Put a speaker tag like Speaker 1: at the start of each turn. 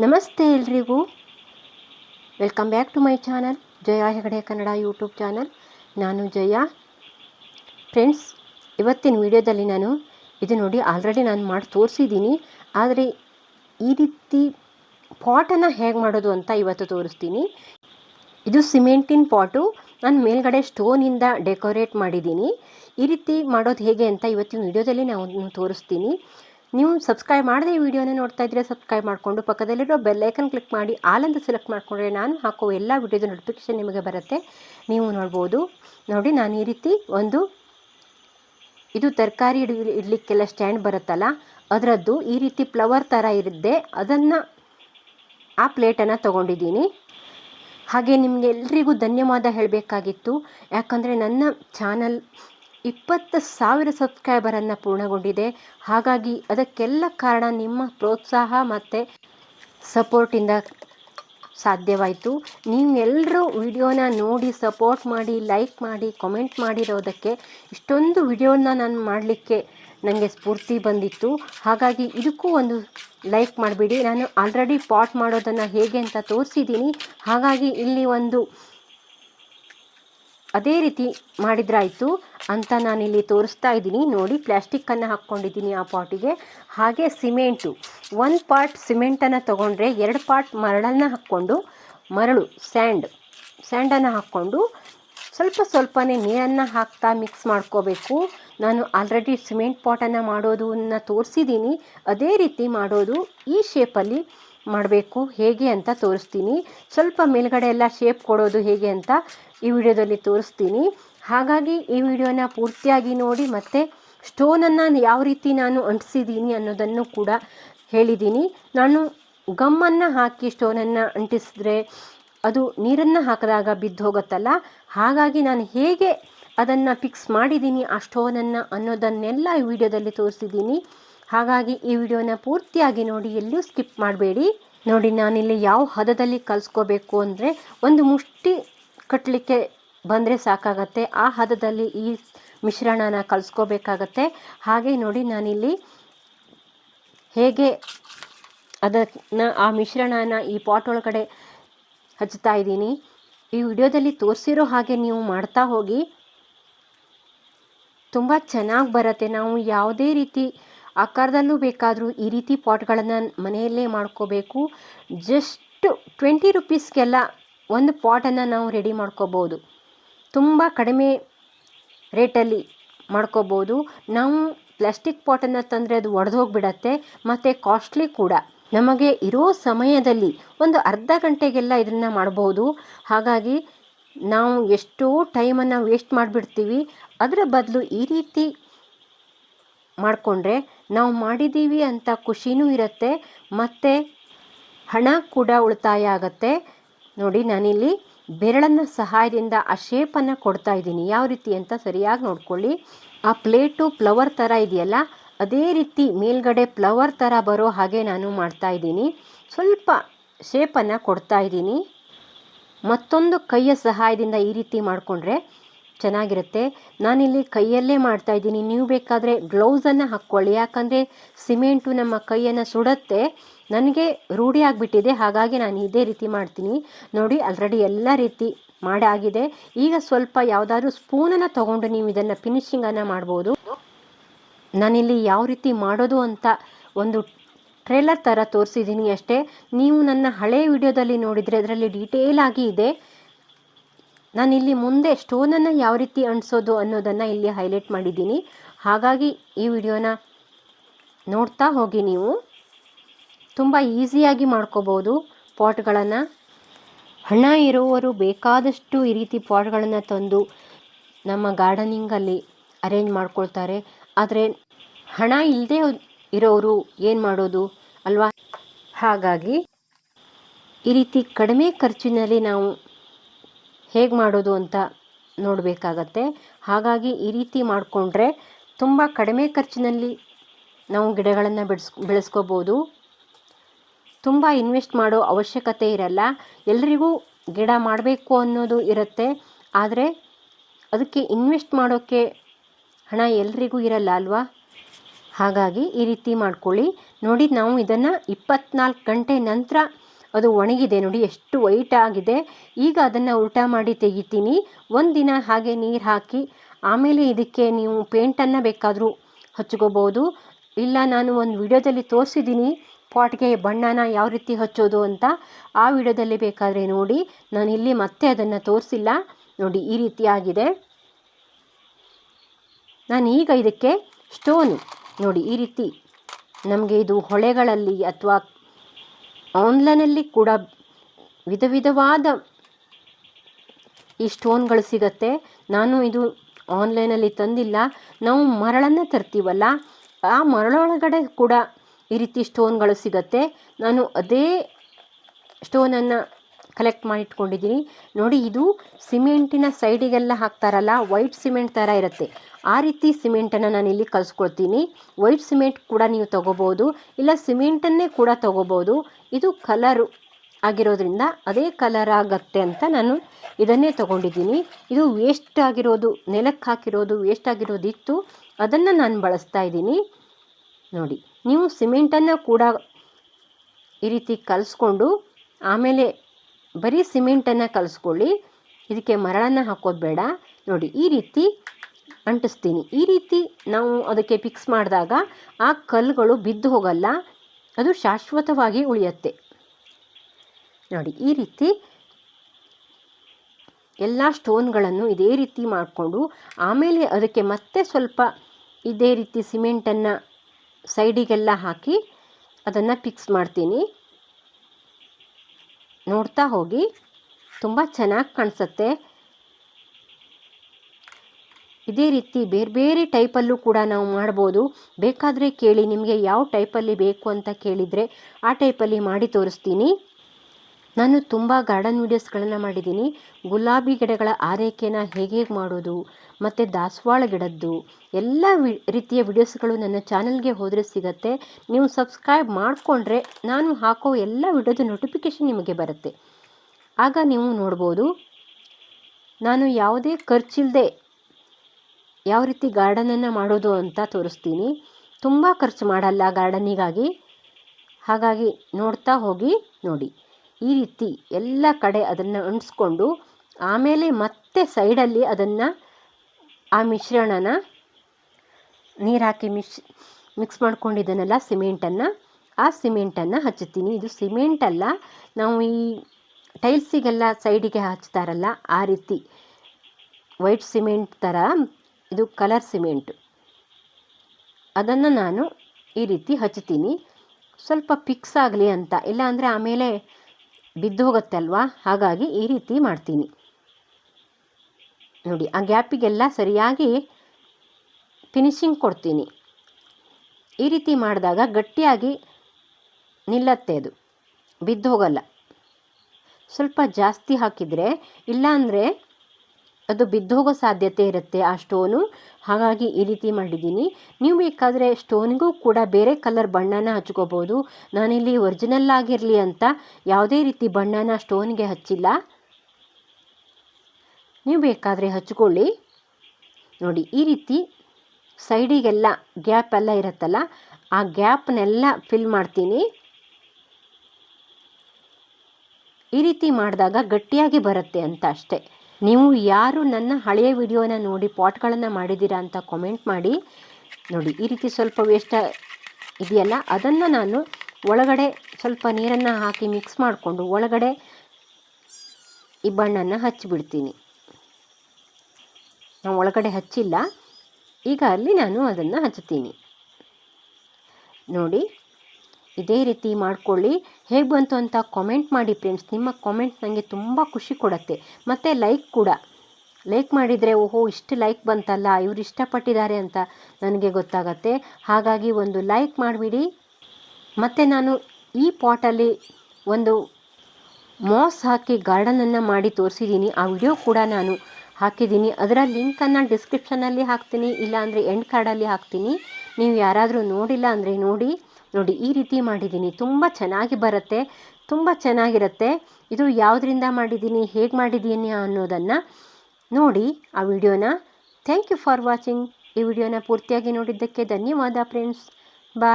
Speaker 1: ನಮಸ್ತೆ ಎಲ್ರಿಗೂ. Welcome back to my channel Jaya Hegde Kannada YouTube channel ನಾನು Jaya. Friends ಇವತ್ತಿನ ವಿಡಿಯೋದಲ್ಲಿ ನಾನು ಇದು ನೋಡಿ ಆಲ್ರೆಡಿ ನಾನು ಮಾಡಿ ತೋರಿಸಿದ್ದೀನಿ. ಆದರೆ ಈ ರೀತಿ ಪಾಟನ್ನು ಹೇಗೆ ಮಾಡೋದು ಅಂತ ಇವತ್ತು ತೋರಿಸ್ತೀನಿ. ಇದು ಸಿಮೆಂಟಿನ ಪಾಟು ನಾನು ಮೇಲ್ಗಡೆ ಸ್ಟೋನಿಂದ ಡೆಕೋರೇಟ್ ಮಾಡಿದ್ದೀನಿ. ಈ ರೀತಿ ಮಾಡೋದು ಹೇಗೆ ಅಂತ ಇವತ್ತಿನ ವಿಡಿಯೋದಲ್ಲಿ ನಾನು ತೋರಿಸ್ತೀನಿ. ನೀವು ಸಬ್ಸ್ಕ್ರೈಬ್ ಮಾಡದೆ ವಿಡಿಯೋನ ನೋಡ್ತಾ ಇದ್ರೆ ಸಬ್ಸ್ಕ್ರೈಬ್ ಮಾಡಿಕೊಂಡು ಪಕ್ಕದಲ್ಲಿರೋ ಬೆಲ್ಲೈಕನ್ ಕ್ಲಿಕ್ ಮಾಡಿ ಆಲ್ ಅಂತ ಸೆಲೆಕ್ಟ್ ಮಾಡಿಕೊಂಡ್ರೆ ನಾನು ಹಾಕೋ ಎಲ್ಲ ವಿಡಿಯೋದ ನೋಟಿಫಿಕೇಷನ್ ನಿಮಗೆ ಬರುತ್ತೆ. ನೀವು ನೋಡ್ಬೋದು. ನೋಡಿ, ನಾನು ಈ ರೀತಿ ಒಂದು ಇದು ತರಕಾರಿ ಇಡ್, ಇಡಲಿಕ್ಕೆಲ್ಲ ಸ್ಟ್ಯಾಂಡ್ ಬರುತ್ತಲ್ಲ, ಅದರದ್ದು ಈ ರೀತಿ ಫ್ಲವರ್ ಥರ ಇರುತ್ತೆ. ಅದನ್ನು ಆ ಪ್ಲೇಟನ್ನು ತೊಗೊಂಡಿದ್ದೀನಿ. ಹಾಗೆ ನಿಮಗೆಲ್ರಿಗೂ ಧನ್ಯವಾದ ಹೇಳಬೇಕಾಗಿತ್ತು. ಯಾಕಂದರೆ ನನ್ನ ಚಾನಲ್ ಇಪ್ಪತ್ತು ಸಾವಿರ ಸಬ್ಸ್ಕ್ರೈಬರನ್ನು ಪೂರ್ಣಗೊಂಡಿದೆ. ಹಾಗಾಗಿ ಅದಕ್ಕೆಲ್ಲ ಕಾರಣ ನಿಮ್ಮ ಪ್ರೋತ್ಸಾಹ ಮತ್ತು ಸಪೋರ್ಟಿಂದ ಸಾಧ್ಯವಾಯಿತು. ನೀವು ಎಲ್ಲರೂ ವಿಡಿಯೋನ ನೋಡಿ ಸಪೋರ್ಟ್ ಮಾಡಿ, ಲೈಕ್ ಮಾಡಿ, ಕಮೆಂಟ್ ಮಾಡಿರೋದಕ್ಕೆ ಇಷ್ಟೊಂದು ವಿಡಿಯೋನ ನಾನು ಮಾಡಲಿಕ್ಕೆ ನನಗೆ ಸ್ಫೂರ್ತಿ ಬಂದಿತ್ತು. ಹಾಗಾಗಿ ಇದಕ್ಕೂ ಒಂದು ಲೈಕ್ ಮಾಡಿಬಿಡಿ. ನಾನು ಆಲ್ರೆಡಿ ಪಾಟ್ ಮಾಡೋದನ್ನು ಹೇಗೆ ಅಂತ ತೋರಿಸಿದ್ದೀನಿ. ಹಾಗಾಗಿ ಇಲ್ಲಿ ಒಂದು ಅದೇ ರೀತಿ ಮಾಡಿದ್ರಾಯಿತು ಅಂತ ನಾನಿಲ್ಲಿ ತೋರಿಸ್ತಾ ಇದ್ದೀನಿ. ನೋಡಿ ಪ್ಲ್ಯಾಸ್ಟಿಕ್ಕನ್ನು ಹಾಕ್ಕೊಂಡಿದ್ದೀನಿ ಆ ಪಾಟಿಗೆ. ಹಾಗೆ ಸಿಮೆಂಟು. ಒಂದು ಪಾರ್ಟ್ ಸಿಮೆಂಟನ್ನು ತೊಗೊಂಡ್ರೆ ಎರಡು ಪಾರ್ಟ್ ಮರಳನ್ನು ಹಾಕ್ಕೊಂಡು, ಮರಳು, ಸ್ಯಾಂಡ್ ಸ್ಯಾಂಡನ್ನು ಹಾಕ್ಕೊಂಡು ಸ್ವಲ್ಪ ಸ್ವಲ್ಪನೇ ನೀರನ್ನು ಹಾಕ್ತಾ ಮಿಕ್ಸ್ ಮಾಡ್ಕೋಬೇಕು. ನಾನು ಆಲ್ರೆಡಿ ಸಿಮೆಂಟ್ ಪಾಟನ್ನು ಮಾಡೋದನ್ನು ತೋರಿಸಿದ್ದೀನಿ. ಅದೇ ರೀತಿ ಮಾಡೋದು ಈ ಶೇಪಲ್ಲಿ ಮಾಡಬೇಕು. ಹೇಗೆ ಅಂತ ತೋರಿಸ್ತೀನಿ. ಸ್ವಲ್ಪ ಮೇಲ್ಗಡೆ ಎಲ್ಲ ಶೇಪ್ ಕೊಡೋದು ಹೇಗೆ ಅಂತ ಈ ವಿಡಿಯೋದಲ್ಲಿ ತೋರಿಸ್ತೀನಿ. ಹಾಗಾಗಿ ಈ ವಿಡಿಯೋನ ಪೂರ್ತಿಯಾಗಿ ನೋಡಿ ಮತ್ತು ಸ್ಟೋನನ್ನು ಯಾವ ರೀತಿ ನಾನು ಅಂಟಿಸಿದ್ದೀನಿ ಅನ್ನೋದನ್ನು ಕೂಡ ಹೇಳಿದ್ದೀನಿ. ನಾನು ಗಮ್ಮನ್ನು ಹಾಕಿ ಸ್ಟೋನನ್ನು ಅಂಟಿಸಿದ್ರೆ ಅದು ನೀರನ್ನು ಹಾಕಿದಾಗ ಬಿದ್ದು ಹೋಗುತ್ತಲ್ಲ? ಹಾಗಾಗಿ ನಾನು ಹೇಗೆ ಅದನ್ನು ಫಿಕ್ಸ್ ಮಾಡಿದ್ದೀನಿ ಆ ಸ್ಟೋನನ್ನು ಅನ್ನೋದನ್ನೆಲ್ಲ ಈ ವಿಡಿಯೋದಲ್ಲಿ ತೋರಿಸಿದ್ದೀನಿ. ಹಾಗಾಗಿ ಈ ವಿಡಿಯೋನ ಪೂರ್ತಿಯಾಗಿ ನೋಡಿ, ಎಲ್ಲೂ ಸ್ಕಿಪ್ ಮಾಡಬೇಡಿ. ನೋಡಿ, ನಾನಿಲ್ಲಿ ಯಾವ ಹದದಲ್ಲಿ ಕಲಿಸ್ಕೋಬೇಕು ಅಂದರೆ ಒಂದು ಮುಷ್ಟಿ ಕಟ್ಟಲಿಕ್ಕೆ ಬಂದರೆ ಸಾಕಾಗತ್ತೆ. ಆ ಹದದಲ್ಲಿ ಈ ಮಿಶ್ರಣನ ಕಲಿಸ್ಕೋಬೇಕಾಗತ್ತೆ. ಹಾಗೆ ನೋಡಿ ನಾನಿಲ್ಲಿ ಹೇಗೆ ಅದನ್ನ, ಆ ಮಿಶ್ರಣನ ಈ ಪಾಟ್ ಒಳಗಡೆ ಹಚ್ತಾ ಇದ್ದೀನಿ. ಈ ವಿಡಿಯೋದಲ್ಲಿ ತೋರಿಸಿರೋ ಹಾಗೆ ನೀವು ಮಾಡ್ತಾ ಹೋಗಿ. ತುಂಬ ಚೆನ್ನಾಗಿ ಬರುತ್ತೆ. ನಾವು ಯಾವುದೇ ರೀತಿ ಆಕಾರದಲ್ಲೂ ಬೇಕಾದರೂ ಈ ರೀತಿ ಪಾಟ್ಗಳನ್ನು ಮನೆಯಲ್ಲೇ ಮಾಡ್ಕೋಬೇಕು. ಜಸ್ಟ್ ಟ್ವೆಂಟಿ ರುಪೀಸ್ಗೆಲ್ಲ ಒಂದು ಪಾಟನ್ನು ನಾವು ರೆಡಿ ಮಾಡ್ಕೋಬೋದು. ತುಂಬ ಕಡಿಮೆ ರೇಟಲ್ಲಿ ಮಾಡ್ಕೋಬೋದು. ನಾವು ಪ್ಲಾಸ್ಟಿಕ್ ಪಾಟನ್ನು ತಂದರೆ ಅದು ಒಡೆದೋಗ್ಬಿಡತ್ತೆ ಮತ್ತು ಕಾಸ್ಟ್ಲಿ ಕೂಡ. ನಮಗೆ ಇರೋ ಸಮಯದಲ್ಲಿ ಒಂದು ಅರ್ಧ ಗಂಟೆಗೆಲ್ಲ ಇದನ್ನು ಮಾಡ್ಬೋದು. ಹಾಗಾಗಿ ನಾವು ಎಷ್ಟೋ ಟೈಮನ್ನು ವೇಸ್ಟ್ ಮಾಡಿಬಿಡ್ತೀವಿ. ಅದರ ಬದಲು ಈ ರೀತಿ ಮಾಡಿಕೊಂಡ್ರೆ ನಾವು ಮಾಡಿದ್ದೀವಿ ಅಂತ ಖುಷಿನೂ ಇರುತ್ತೆ, ಮತ್ತು ಹಣ ಕೂಡ ಉಳಿತಾಯ ಆಗುತ್ತೆ. ನೋಡಿ, ನಾನಿಲ್ಲಿ ಬೆರಳನ್ನ ಸಹಾಯದಿಂದ ಆ ಶೇಪನ್ನು ಕೊಡ್ತಾ ಇದ್ದೀನಿ. ಯಾವ ರೀತಿ ಅಂತ ಸರಿಯಾಗಿ ನೋಡ್ಕೊಳ್ಳಿ. ಆ ಪ್ಲೇಟು ಫ್ಲವರ್ ಥರ ಇದೆಯಲ್ಲ, ಅದೇ ರೀತಿ ಮೇಲ್ಗಡೆ ಫ್ಲವರ್ ಥರ ಬರೋ ಹಾಗೆ ನಾನು ಮಾಡ್ತಾ ಇದ್ದೀನಿ. ಸ್ವಲ್ಪ ಶೇಪನ್ನು ಕೊಡ್ತಾ ಇದ್ದೀನಿ. ಮತ್ತೊಂದು ಕೈಯ ಸಹಾಯದಿಂದ ಈ ರೀತಿ ಮಾಡಿಕೊಂಡ್ರೆ ಚೆನ್ನಾಗಿರುತ್ತೆ. ನಾನಿಲ್ಲಿ ಕೈಯಲ್ಲೇ ಮಾಡ್ತಾ ಇದ್ದೀನಿ. ನೀವು ಬೇಕಾದರೆ ಗ್ಲೌಸನ್ನು ಹಾಕ್ಕೊಳ್ಳಿ. ಯಾಕಂದರೆ ಸಿಮೆಂಟು ನಮ್ಮ ಕೈಯನ್ನು ಸುಡುತ್ತೆ. ನನಗೆ ರೂಢಿ ಆಗಿಬಿಟ್ಟಿದೆ. ಹಾಗಾಗಿ ನಾನು ಇದೇ ರೀತಿ ಮಾಡ್ತೀನಿ. ನೋಡಿ ಆಲ್ರೆಡಿ ಎಲ್ಲ ರೀತಿ ಮಾಡಾಗಿದೆ. ಈಗ ಸ್ವಲ್ಪ ಯಾವುದಾದ್ರೂ ಸ್ಪೂನನ್ನು ತೊಗೊಂಡು ನೀವು ಇದನ್ನು ಫಿನಿಶಿಂಗನ್ನು ಮಾಡ್ಬೋದು. ನಾನಿಲ್ಲಿ ಯಾವ ರೀತಿ ಮಾಡೋದು ಅಂತ ಒಂದು ಟ್ರೇಲರ್ ಥರ ತೋರಿಸಿದ್ದೀನಿ ಅಷ್ಟೇ. ನೀವು ನನ್ನ ಹಳೆ ವಿಡಿಯೋದಲ್ಲಿ ನೋಡಿದರೆ, ಅದರಲ್ಲಿ ಡೀಟೇಲ್ ಆಗಿ ಇದೆ. ನಾನಿಲ್ಲಿ ಮುಂದೆ ಸ್ಟೋನನ್ನು ಯಾವ ರೀತಿ ಅಂಟಿಸೋದು ಅನ್ನೋದನ್ನು ಇಲ್ಲಿ ಹೈಲೈಟ್ ಮಾಡಿದ್ದೀನಿ. ಹಾಗಾಗಿ ಈ ವಿಡಿಯೋನ ನೋಡ್ತಾ ಹೋಗಿ ನೀವು. ತುಂಬ ಈಸಿಯಾಗಿ ಮಾಡ್ಕೋಬೋದು ಪಾಟ್ಗಳನ್ನು. ಹಣ ಇರುವವರು ಬೇಕಾದಷ್ಟು ಈ ರೀತಿ ಪಾಟ್ಗಳನ್ನು ತಂದು ನಮ್ಮ ಗಾರ್ಡನಿಂಗಲ್ಲಿ ಅರೇಂಜ್ ಮಾಡ್ಕೊಳ್ತಾರೆ. ಆದರೆ ಹಣ ಇಲ್ಲದೆ ಇರೋರು ಏನು ಮಾಡೋದು ಅಲ್ವಾ? ಹಾಗಾಗಿ ಈ ರೀತಿ ಕಡಿಮೆ ಖರ್ಚಿನಲ್ಲಿ ನಾವು ಹೇಗೆ ಮಾಡೋದು ಅಂತ ನೋಡಬೇಕಾಗತ್ತೆ. ಹಾಗಾಗಿ ಈ ರೀತಿ ಮಾಡಿಕೊಂಡ್ರೆ ತುಂಬ ಕಡಿಮೆ ಖರ್ಚಿನಲ್ಲಿ ನಾವು ಗಿಡಗಳನ್ನು ಬೆಳೆಸ್, ಬೆಳೆಸ್ಕೋಬೋದು. ತುಂಬ ಇನ್ವೆಸ್ಟ್ ಮಾಡೋ ಅವಶ್ಯಕತೆ ಇರಲ್ಲ. ಎಲ್ರಿಗೂ ಗಿಡ ಮಾಡಬೇಕು ಅನ್ನೋದು ಇರುತ್ತೆ. ಆದರೆ ಅದಕ್ಕೆ ಇನ್ವೆಸ್ಟ್ ಮಾಡೋಕ್ಕೆ ಹಣ ಎಲ್ರಿಗೂ ಇರಲ್ಲ ಅಲ್ವಾ? ಹಾಗಾಗಿ ಈ ರೀತಿ ಮಾಡ್ಕೊಳ್ಳಿ. ನೋಡಿ, ನಾವು ಇದನ್ನು ಇಪ್ಪತ್ನಾಲ್ಕು ಗಂಟೆ ನಂತರ ಅದು ಒಣಗಿದೆ ನೋಡಿ, ಎಷ್ಟು ವೈಟ್ ಆಗಿದೆ. ಈಗ ಅದನ್ನು ಉಲ್ಟಾ ಮಾಡಿ ತೆಗಿತೀನಿ. ಒಂದಿನ ಹಾಗೆ ನೀರು ಹಾಕಿ, ಆಮೇಲೆ ಇದಕ್ಕೆ ನೀವು ಪೇಂಟನ್ನು ಬೇಕಾದರೂ ಹಚ್ಕೋಬೋದು. ಇಲ್ಲ, ನಾನು ಒಂದು ವಿಡಿಯೋದಲ್ಲಿ ತೋರಿಸಿದ್ದೀನಿ ಪಾಟ್ಗೆ ಬಣ್ಣನ ಯಾವ ರೀತಿ ಹಚ್ಚೋದು ಅಂತ. ಆ ವಿಡಿಯೋದಲ್ಲಿ ಬೇಕಾದರೆ ನೋಡಿ ನಾನು ಇಲ್ಲಿ ಮತ್ತೆ ಅದನ್ನು ತೋರಿಸಿಲ್ಲ. ನೋಡಿ, ಈ ರೀತಿ ಆಗಿದೆ. ನಾನು ಈಗ ಇದಕ್ಕೆ ಸ್ಟೋನು ನೋಡಿ, ಈ ರೀತಿ. ನಮಗೆ ಇದು ಹೊಳೆಗಳಲ್ಲಿ ಅಥವಾ ಆನ್ಲೈನಲ್ಲಿ ಕೂಡ ವಿಧ ವಿಧವಾದ ಈ ಸ್ಟೋನ್ಗಳು ಸಿಗತ್ತೆ. ನಾನು ಇದು ಆನ್ಲೈನಲ್ಲಿ ತಂದಿಲ್ಲ. ನಾವು ಮರಳನ್ನು ತರ್ತೀವಲ್ಲ, ಆ ಮರಳೊಳಗಡೆ ಕೂಡ ಈ ರೀತಿ ಸ್ಟೋನ್ಗಳು ಸಿಗತ್ತೆ. ನಾನು ಅದೇ ಸ್ಟೋನನ್ನು ಕಲೆಕ್ಟ್ ಮಾಡಿ ಇಟ್ಕೊಂಡಿದ್ದೀನಿ ನೋಡಿ, ಇದು ಸಿಮೆಂಟಿನ ಸೈಡಿಗೆಲ್ಲ ಹಾಕ್ತಾರಲ್ಲ ವೈಟ್ ಸಿಮೆಂಟ್ ಥರ ಇರುತ್ತೆ. ಆ ರೀತಿ ಸಿಮೆಂಟನ್ನು ನಾನು ಇಲ್ಲಿ ಕಲಿಸ್ಕೊಳ್ತೀನಿ ವೈಟ್ ಸಿಮೆಂಟ್ ಕೂಡ ನೀವು ತೊಗೋಬೋದು, ಇಲ್ಲ ಸಿಮೆಂಟನ್ನೇ ಕೂಡ ತೊಗೋಬೋದು. ಇದು ಕಲರು ಆಗಿರೋದ್ರಿಂದ ಅದೇ ಕಲರ್ ಆಗತ್ತೆ ಅಂತ ನಾನು ಇದನ್ನೇ ತೊಗೊಂಡಿದ್ದೀನಿ. ಇದು ವೇಸ್ಟ್ ಆಗಿರೋದು ನೆಲಕ್ಕೆ ಹಾಕಿರೋದು ವೇಸ್ಟ್ ಆಗಿರೋದಿತ್ತು, ಅದನ್ನು ನಾನು ಬಳಸ್ತಾ ಇದ್ದೀನಿ. ನೋಡಿ, ನೀವು ಸಿಮೆಂಟನ್ನು ಕೂಡ ಈ ರೀತಿ ಕಲಿಸ್ಕೊಂಡು ಆಮೇಲೆ ಬರೀ ಸಿಮೆಂಟನ್ನು ಕಲಿಸ್ಕೊಳ್ಳಿ. ಇದಕ್ಕೆ ಮರಳನ್ನು ಹಾಕೋದು ಬೇಡ. ನೋಡಿ, ಈ ರೀತಿ ಅಂಟಿಸ್ತೀನಿ. ಈ ರೀತಿ ನಾವು ಅದಕ್ಕೆ ಫಿಕ್ಸ್ ಮಾಡಿದಾಗ ಆ ಕಲ್ಲುಗಳು ಬಿದ್ದು ಹೋಗಲ್ಲ. ಅದು ಶಾಶ್ವತವಾಗಿ ಉಳಿಯುತ್ತೆ. ನೋಡಿ, ಈ ರೀತಿ ಎಲ್ಲ ಸ್ಟೋನ್ಗಳನ್ನು ಇದೇ ರೀತಿ ಮಾಡಿಕೊಂಡು, ಆಮೇಲೆ ಅದಕ್ಕೆ ಮತ್ತೆ ಸ್ವಲ್ಪ ಇದೇ ರೀತಿ ಸಿಮೆಂಟನ್ನು ಸೈಡಿಗೆಲ್ಲ ಹಾಕಿ ಅದನ್ನು ಫಿಕ್ಸ್ ಮಾಡ್ತೀನಿ. ನೋಡ್ತಾ ಹೋಗಿ. ತುಂಬ ಚೆನ್ನಾಗಿ ಕಾಣಿಸುತ್ತೆ. ಇದೇ ರೀತಿ ಬೇರೆ ಬೇರೆ ಟೈಪಲ್ಲೂ ಕೂಡ ನಾವು ಮಾಡ್ಬೋದು. ಬೇಕಾದರೆ ಕೇಳಿ, ನಿಮಗೆ ಯಾವ ಟೈಪಲ್ಲಿ ಬೇಕು ಅಂತ ಕೇಳಿದರೆ ಆ ಟೈಪಲ್ಲಿ ಮಾಡಿ ತೋರಿಸ್ತೀನಿ. ನಾನು ತುಂಬ ಗಾರ್ಡನ್ ವೀಡಿಯೋಸ್ಗಳನ್ನು ಮಾಡಿದ್ದೀನಿ. ಗುಲಾಬಿ ಗಿಡಗಳ ಆರೈಕೆನ ಹೇಗೆ ಹೇಗೆ ಮಾಡೋದು, ಮತ್ತು ದಾಸವಾಳ ಗಿಡದ್ದು, ಎಲ್ಲ ವಿ, ರೀತಿಯ ವಿಡಿಯೋಸ್ಗಳು ನನ್ನ ಚಾನಲ್ಗೆ ಹೋದರೆ ಸಿಗತ್ತೆ. ನೀವು ಸಬ್ಸ್ಕ್ರೈಬ್ ಮಾಡಿಕೊಂಡ್ರೆ ನಾನು ಹಾಕೋ ಎಲ್ಲ ವಿಡಿಯೋದು ನೋಟಿಫಿಕೇಷನ್ ನಿಮಗೆ ಬರುತ್ತೆ. ಆಗ ನೀವು ನೋಡ್ಬೋದು, ನಾನು ಯಾವುದೇ ಖರ್ಚಿಲ್ಲದೆ ಯಾವ ರೀತಿ ಗಾರ್ಡನನ್ನು ಮಾಡೋದು ಅಂತ ತೋರಿಸ್ತೀನಿ. ತುಂಬ ಖರ್ಚು ಮಾಡಲ್ಲ ಗಾರ್ಡನಿಗಾಗಿ. ಹಾಗಾಗಿ ನೋಡ್ತಾ ಹೋಗಿ ನೋಡಿ. ಈ ರೀತಿ ಎಲ್ಲ ಕಡೆ ಅದನ್ನು ಅಂಟಿಸ್ಕೊಂಡು ಆಮೇಲೆ ಮತ್ತೆ ಸೈಡಲ್ಲಿ ಅದನ್ನು ಆ ಮಿಶ್ರಣನ ನೀರು ಹಾಕಿ ಮಿಶ್ ಮಿಕ್ಸ್ ಮಾಡ್ಕೊಂಡಿದ್ದನ್ನೆಲ್ಲ ಸಿಮೆಂಟನ್ನು ಆ ಸಿಮೆಂಟನ್ನು ಹಚ್ಚುತ್ತೀನಿ. ಇದು ಸಿಮೆಂಟ್ ಅಲ್ಲ, ನಾವು ಈ ಟೈಲ್ಸಿಗೆಲ್ಲ ಸೈಡಿಗೆ ಹಚ್ತಾರಲ್ಲ, ಆ ರೀತಿ ವೈಟ್ ಸಿಮೆಂಟ್ ಥರ ಇದು ಕಲರ್ ಸಿಮೆಂಟು ಅದನ್ನು ನಾನು ಈ ರೀತಿ ಹಚ್ತೀನಿ ಸ್ವಲ್ಪ ಫಿಕ್ಸ್ ಆಗಲಿ ಅಂತ, ಇಲ್ಲಾಂದರೆ ಆಮೇಲೆ ಬಿದ್ದು ಹೋಗುತ್ತೆ ಅಲ್ವಾ ಹಾಗಾಗಿ ಈ ರೀತಿ ಮಾಡ್ತೀನಿ. ನೋಡಿ, ಆ ಗ್ಯಾಪಿಗೆಲ್ಲ ಸರಿಯಾಗಿ ಫಿನಿಶಿಂಗ್ ಕೊಡ್ತೀನಿ. ಈ ರೀತಿ ಮಾಡಿದಾಗ ಗಟ್ಟಿಯಾಗಿ ನಿಲ್ಲತ್ತೆ ಅದು. ಬಿದ್ದು ಹೋಗಲ್ಲ ಸ್ವಲ್ಪ ಜಾಸ್ತಿ ಹಾಕಿದರೆ, ಇಲ್ಲಾಂದರೆ ಅದು ಬಿದ್ದು ಹೋಗೋ ಸಾಧ್ಯತೆ ಇರುತ್ತೆ ಆ ಸ್ಟೋನು. ಹಾಗಾಗಿ ಈ ರೀತಿ ಮಾಡಿದ್ದೀನಿ. ನೀವು ಬೇಕಾದರೆ ಸ್ಟೋನಿಗೂ ಕೂಡ ಬೇರೆ ಕಲರ್ ಬಣ್ಣನ ಹಚ್ಕೋಬೋದು. ನಾನಿಲ್ಲಿ ಒರಿಜಿನಲ್ ಆಗಿರಲಿ ಅಂತ ಯಾವುದೇ ರೀತಿ ಬಣ್ಣನ ಸ್ಟೋನ್ಗೆ ಹಚ್ಚಿಲ್ಲ. ನೀವು ಬೇಕಾದರೆ ಹಚ್ಕೊಳ್ಳಿ. ನೋಡಿ, ಈ ರೀತಿ ಸೈಡಿಗೆಲ್ಲ ಗ್ಯಾಪ್ ಎಲ್ಲ ಇರುತ್ತಲ್ಲ, ಆ ಗ್ಯಾಪ್ನೆಲ್ಲ ಫಿಲ್ ಮಾಡ್ತೀನಿ. ಈ ರೀತಿ ಮಾಡಿದಾಗ ಗಟ್ಟಿಯಾಗಿ ಬರುತ್ತೆ ಅಂತ ಅಷ್ಟೇ. ನೀವು ಯಾರು ನನ್ನ ಹಳೆಯ ವಿಡಿಯೋನ ನೋಡಿ ಪಾಟ್ಗಳನ್ನು ಮಾಡಿದ್ದೀರಾ ಅಂತ ಕಾಮೆಂಟ್ ಮಾಡಿ. ನೋಡಿ, ಈ ರೀತಿ ಸ್ವಲ್ಪ ವೇಸ್ಟ ಇದೆಯಲ್ಲ, ಅದನ್ನು ನಾನು ಒಳಗಡೆ ಸ್ವಲ್ಪ ನೀರನ್ನು ಹಾಕಿ ಮಿಕ್ಸ್ ಮಾಡಿಕೊಂಡು ಒಳಗಡೆ ಈ ಬಣ್ಣನ್ನು ಹಚ್ಚಿಬಿಡ್ತೀನಿ. ನಾವು ಒಳಗಡೆ ಹಚ್ಚಿಲ್ಲ, ಈಗ ಅಲ್ಲಿ ನಾನು ಅದನ್ನು ಹಚ್ಚುತ್ತೀನಿ. ನೋಡಿ ಇದೇ ರೀತಿ ಮಾಡ್ಕೊಳ್ಳಿ. ಹೇಗೆ ಬಂತು ಅಂತ ಕಾಮೆಂಟ್ ಮಾಡಿ ಫ್ರೆಂಡ್ಸ್ ನಿಮ್ಮ ಕಾಮೆಂಟ್ ನನಗೆ ತುಂಬ ಖುಷಿ ಕೊಡುತ್ತೆ. ಮತ್ತು ಲೈಕ್ ಕೂಡ. ಲೈಕ್ ಮಾಡಿದರೆ, ಓಹೋ, ಇಷ್ಟು ಲೈಕ್ ಬಂತಲ್ಲ, ಇವ್ರು ಇಷ್ಟಪಟ್ಟಿದ್ದಾರೆ ಅಂತ ನನಗೆ ಗೊತ್ತಾಗತ್ತೆ. ಹಾಗಾಗಿ ಒಂದು ಲೈಕ್ ಮಾಡಿಬಿಡಿ. ಮತ್ತು ನಾನು ಈ ಪಾಟಲ್ಲಿ ಒಂದು ಮಾಸ್ ಹಾಕಿ ಗಾರ್ಡನನ್ನು ಮಾಡಿ ತೋರಿಸಿದ್ದೀನಿ ಆ ವಿಡಿಯೋ ಕೂಡ ನಾನು ಹಾಕಿದ್ದೀನಿ ಅದರ ಲಿಂಕನ್ನು ಡಿಸ್ಕ್ರಿಪ್ಷನಲ್ಲಿ ಹಾಕ್ತೀನಿ. ಇಲ್ಲಾಂದರೆ ಎಂಡ್ ಕಾರ್ಡಲ್ಲಿ ಹಾಕ್ತೀನಿ. ನೀವು ಯಾರಾದರೂ ನೋಡಿಲ್ಲ ಅಂದರೆ ನೋಡಿ. ನೋಡಿ, ಈ ರೀತಿ ಮಾಡಿದ್ದೀನಿ. ತುಂಬ ಚೆನ್ನಾಗಿ ಬರುತ್ತೆ, ತುಂಬ ಚೆನ್ನಾಗಿರುತ್ತೆ. ಇದು ಯಾವುದರಿಂದ ಮಾಡಿದ್ದೀನಿ, ಹೇಗೆ ಮಾಡಿದ್ದೀನಿ ಅನ್ನೋದನ್ನು ನೋಡಿ ಆ ವಿಡಿಯೋನ. ಥ್ಯಾಂಕ್ ಯು ಫಾರ್ ವಾಚಿಂಗ್ ಈ ವಿಡಿಯೋನ ಪೂರ್ತಿಯಾಗಿ ನೋಡಿದ್ದಕ್ಕೆ ಧನ್ಯವಾದ ಫ್ರೆಂಡ್ಸ್ ಬಾಯ್